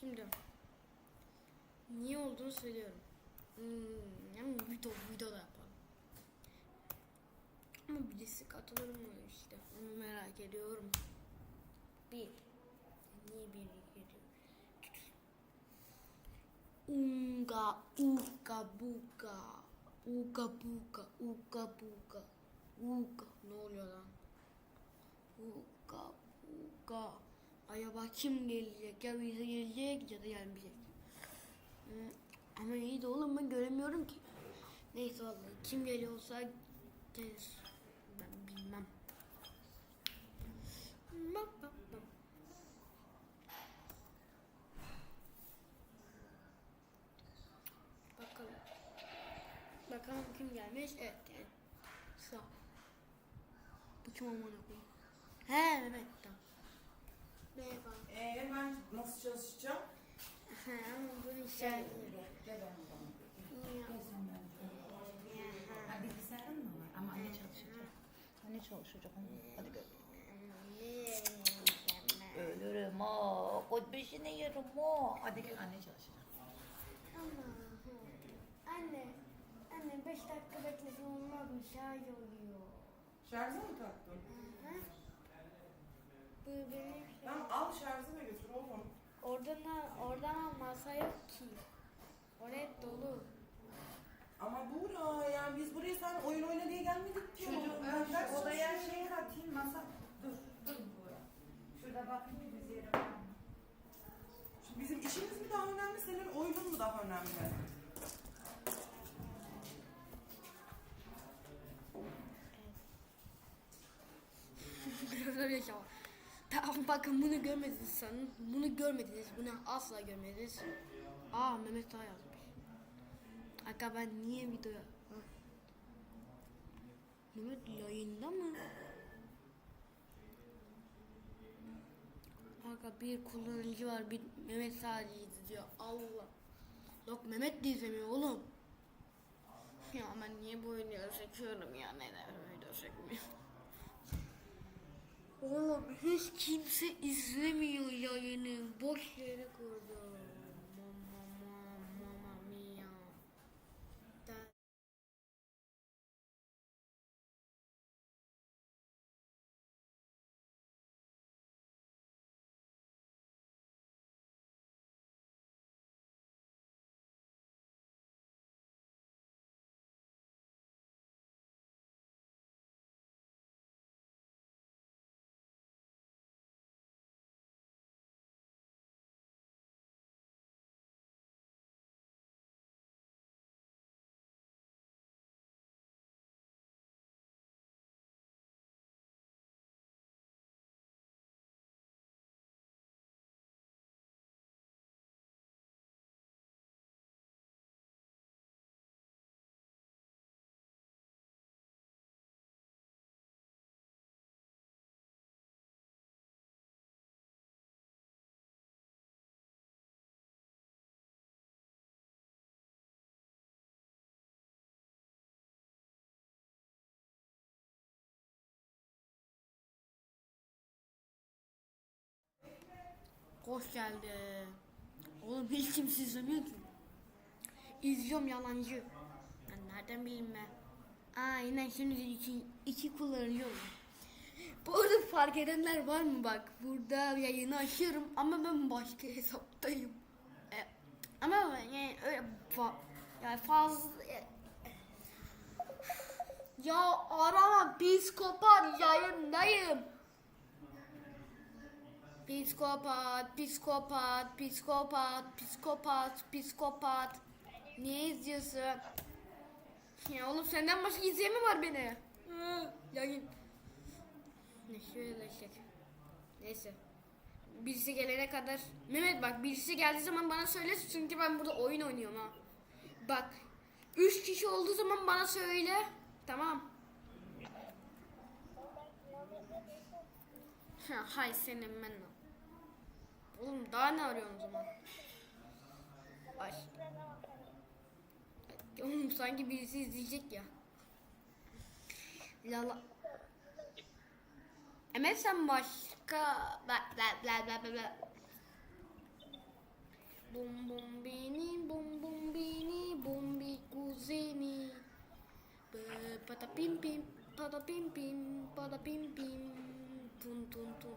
Şimdi niye olduğunu söylüyorum. Hmm, yani video video da yapalım. Ama birisi katılır mı işte onu merak ediyorum. Bir. Niye bir geliyor? Unga uga buga. Uga buga uga buga. Uga. Ne oluyor lan? Uga uga. Acaba kim gelecek? Ya bize gelecek ya da gelmeyecek. Hmm, Ama iyi de oğlum ben göremiyorum ki. Neyse vallahi kim geliyorsa gelir. Ben bilmem. Bak bak bak. Bakalım. Bakalım kim gelmiş? Evet yani. Sağ. Bu kim amına koyayım? He evet tamam. Merhaba. Ee, ben nasıl çalışacağım? Ama bunun şey. Gel ben bunu. Gel sen ben. Ha, bilgisayarın mı var? Ama anne çalışacak. Anne çalışacak. Hadi gel. Ölürüm o. Kod beşine yerim o. Hadi gel anne çalışacak. Anne, anne 5 dakika beklesen olmaz mı? Şarj oluyor. Şarja mı taktın? Hı? Benim şey. Al şarjı götür oğlum. Oradan, oradan al masa yok ki. Oraya dolu. Ama Buğra yani biz buraya sen oyun oyna diye gelmedik ki. Çocuk Ben ben odaya şey atayım masa. Dur, dur burada. Şurada bakayım bir biz yere? Şimdi bizim işimiz mi daha önemli, senin oyunun mu daha önemli? Biraz öyle. Tamam bakın bunu görmediniz sanın. Bunu görmediniz. Bunu asla görmediniz. Aa Mehmet daha yazmış. Aga ben niye video Ha. Mehmet yayında mı? Aga bir kullanıcı var. Bir Mehmet sadece izliyor. Allah. Yok Mehmet de izlemiyor oğlum. Ya ben niye bu oyunu çekiyorum ya? Neden video çekmiyorum? Oğlum hiç kimse izlemiyor yayını. Boş yere kurdum. Hoş geldi. Oğlum hiç kimse izlemiyor ki. İzliyorum yalancı. Ben nereden bileyim ben? Aynen şimdi iki, iki kullanıcı oldu. Bu arada fark edenler var mı bak? Burada yayını açıyorum ama ben başka hesaptayım. E, ama yani öyle fa, yani fazla e, ya arama psikopat yayındayım. Psikopat, psikopat, psikopat, psikopat, psikopat. Niye izliyorsun? Ya oğlum senden başka izleyen mi var beni? Yayın. Ne şöyle şey. Neyse. Birisi gelene kadar. Mehmet bak birisi geldiği zaman bana söyle çünkü ben burada oyun oynuyorum ha. Bak. Üç kişi olduğu zaman bana söyle. Tamam. Ha, hay senin ben. Oğlum daha ne arıyorsun o zaman? Ay. Oğlum sanki birisi izleyecek ya. Lala. Emel sen başka. Bum bum bini, bum bum bini, bum bi kuzeni. Pada pim pim, pada pim pim, pada pim pim. Tun tun tun.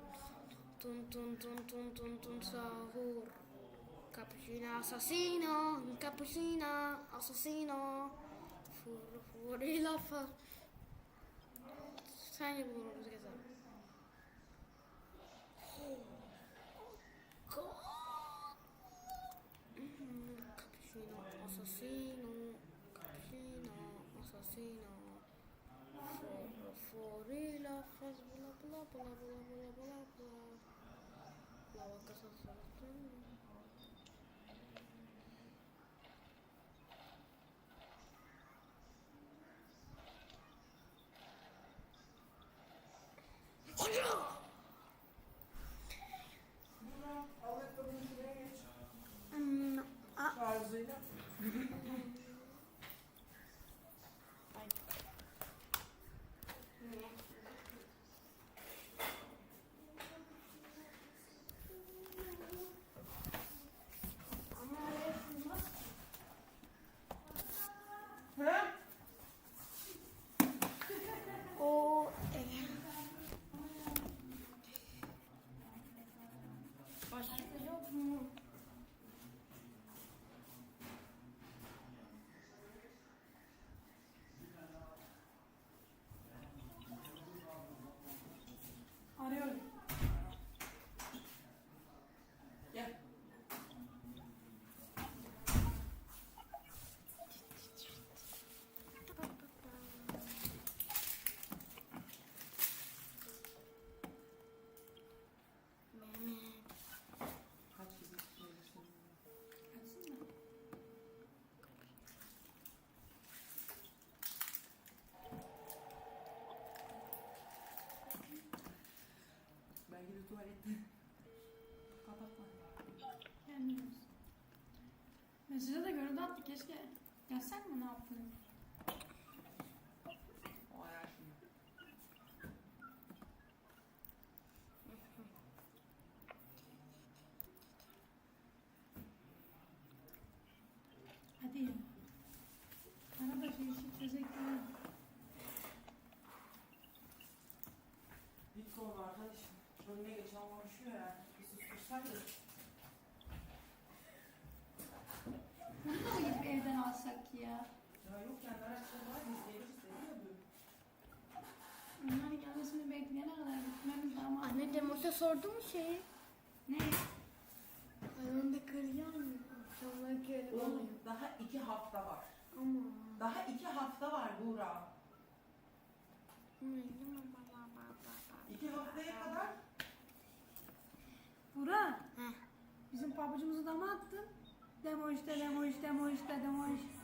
Tun tun tun tun tun tun sahur. Cappuccino assassino, cappuccino assassino. Fur fuori la fa. Sen yap bunu bize gezer. Cappuccino assassino, cappuccino assassino. Fuori, fuori la fa, bla bla bla bla bla bla tuvalette. Kapatma. Gelmiyoruz. Mesajda da görüntü attı keşke. Yazsak mı ne yaptığını? O ayar şimdi. Hadi ya. Arada şey işi çözekler. Bir konu arkadaşım. Önüne geçen konuşuyor ya. Bir sustursaydın. Bunu da mı gidip evden alsak ya? Ya yok kendi araçları var. Biz geliriz dedi ya. Onların gelmesini bekleyene kadar gitmemiz ama. Anne Demoş'a sordu mu şeyi? Ne? Önünde kırıyor mu? Akşamları köylü Oğlum daha iki hafta var. Ama. Daha iki hafta var Buğra. İki haftaya kadar Bura. Heh. Bizim pabucumuzu da mı attın? Demo işte, demo işte, demo işte, demo işte.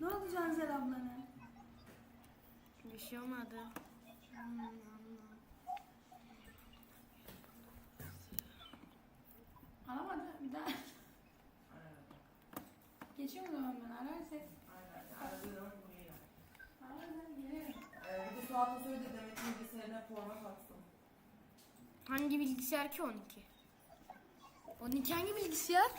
Ne oldu Canzel ablana? Bir şey olmadı. Alamadı bir daha. Geçiyor mu zaman ben ararsak? Aynen. Gelirim. Ee, bir de Suat'a söyle de Demet'in bilgisayarına forma taksın. Hangi bilgisayar ki 12? 12 hangi bilgisayar?